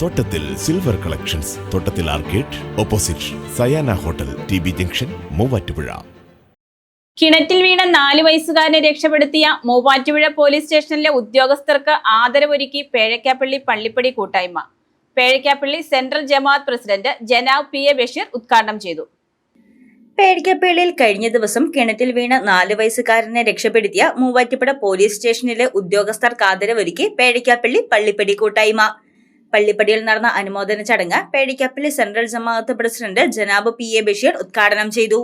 തോട്ടത്തിൽ silver collections തോട്ടത്തിൽ arcade opposite Sayana hotel T B junction Muvattupuzha. കിണറ്റിൽ വീണ നാല് വയസ്സുകാരനെ രക്ഷപ്പെടുത്തിയ മൂവാറ്റുപുഴ പോലീസ് സ്റ്റേഷനിലെ ഉദ്യോഗസ്ഥർക്ക് ആദരവൊരുക്കി പേഴക്കാപ്പള്ളി പള്ളിപ്പടി കൂട്ടായ്മ. പേഴക്കാപ്പള്ളി സെൻട്രൽ ജമാഅത്ത് പ്രസിഡന്റ് ജനാബ് പി എ ബഷീർ ഉദ്ഘാടനം ചെയ്തു. പേടിക്കപ്പള്ളിയിൽ കഴിഞ്ഞ ദിവസം കിണറ്റിൽ വീണ നാല് വയസ്സുകാരനെ രക്ഷപ്പെടുത്തിയ മൂവാറ്റുപുഴ പോലീസ് സ്റ്റേഷനിലെ ഉദ്യോഗസ്ഥർക്ക് ആദരവൊരുക്കി പേടിക്കാപ്പള്ളി പള്ളിപ്പടി കൂട്ടായ്മ. പള്ളിപ്പടിയിൽ നടന്ന അനുമോദന ചടങ്ങ് പേടിക്കപ്പള്ളി സെൻട്രൽ ജമാഅത്ത് പ്രസിഡന്റ് ജനാബ് പി എ ബഷീർ ഉദ്ഘാടനം ചെയ്തു.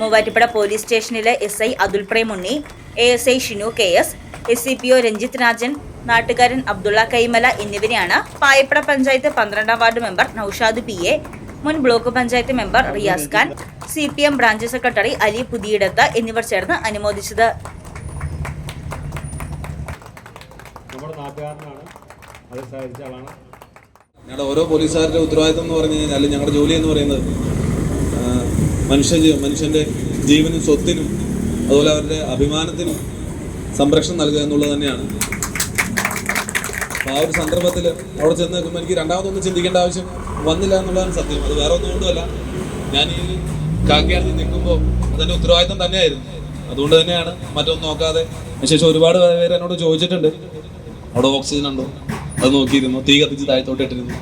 മൂവാറ്റുപുഴ പോലീസ് സ്റ്റേഷനിലെ S I Athul Premunni A S I Shinu K S S C P O Ranjith Rajan നാട്ടുകാരൻ അബ്ദുള്ള കൈമല എന്നിവരെയാണ് പായപ്പട പഞ്ചായത്ത് പന്ത്രണ്ടാം ward member Noushad P A മുൻ block panchayat member Riyas Khan C P M branch secretary Ali Puthiyidath എന്നിവർ ചേർന്ന് അനുമോദിച്ചത്. നമ്മുടെ നാട്ടുകാരനാണ് അത് സഹായിച്ച ആളാണ്. ഞങ്ങളുടെ ഓരോ പോലീസുകാരുടെ ഉത്തരവാദിത്തം എന്ന് പറഞ്ഞു കഴിഞ്ഞാൽ ഞങ്ങളുടെ ജോലി എന്ന് പറയുന്നത് മനുഷ്യ മനുഷ്യന്റെ ജീവനും സ്വത്തിനും അതുപോലെ അവരുടെ അഭിമാനത്തിനും സംരക്ഷണം നൽകുക എന്നുള്ളത് തന്നെയാണ്. ആ ഒരു സന്ദർഭത്തിൽ അവിടെ ചെന്ന് നിൽക്കുമ്പോൾ എനിക്ക് രണ്ടാമതൊന്നും ചിന്തിക്കേണ്ട ആവശ്യം വന്നില്ല എന്നുള്ളതാണ് സത്യം. അത് വേറെ ഒന്നുകൊണ്ടുമല്ല ഞാൻ ഈ കാക്കയാർത്തിൽ നിൽക്കുമ്പോൾ അതെന്റെ ഉത്തരവാദിത്തം തന്നെയായിരുന്നു. അതുകൊണ്ട് തന്നെയാണ് മറ്റൊന്നും നോക്കാതെ. അതിനുശേഷം ഒരുപാട് പേര് എന്നോട് ചോദിച്ചിട്ടുണ്ട്. അവിടെ ഓക്സിജൻ ഉണ്ടോ? അത് നോക്കിയിരുന്നു. തീ കത്തിച്ച് താഴത്തോട്ട് ഇട്ടിരുന്നു.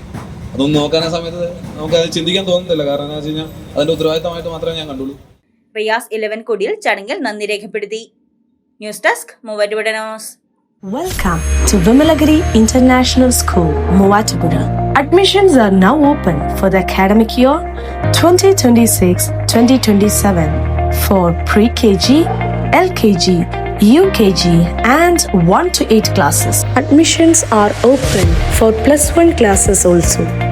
അതൊന്നും നോക്കാൻ ആ സമയത്ത് നമുക്ക് അത് ചിന്തിക്കാൻ തോന്നുന്നില്ല. കാരണം എന്താ വെച്ച് കഴിഞ്ഞാൽ അതിന്റെ ഉത്തരവാദിത്തമായിട്ട് മാത്രമേ ഞാൻ കണ്ടുള്ളൂ. റിയാസ് ഇലവൻ കൊടിയിൽ ചടങ്ങിൽ നന്ദി രേഖപ്പെടുത്തി. News desk Muvattupuzha news. To Vimalagiri international school Muatupura. Admissions are now open for the academic year 2026-2027 for pre-KG, LKG, UKG and 1 to 8 classes. Admissions are open for plus 1 classes also.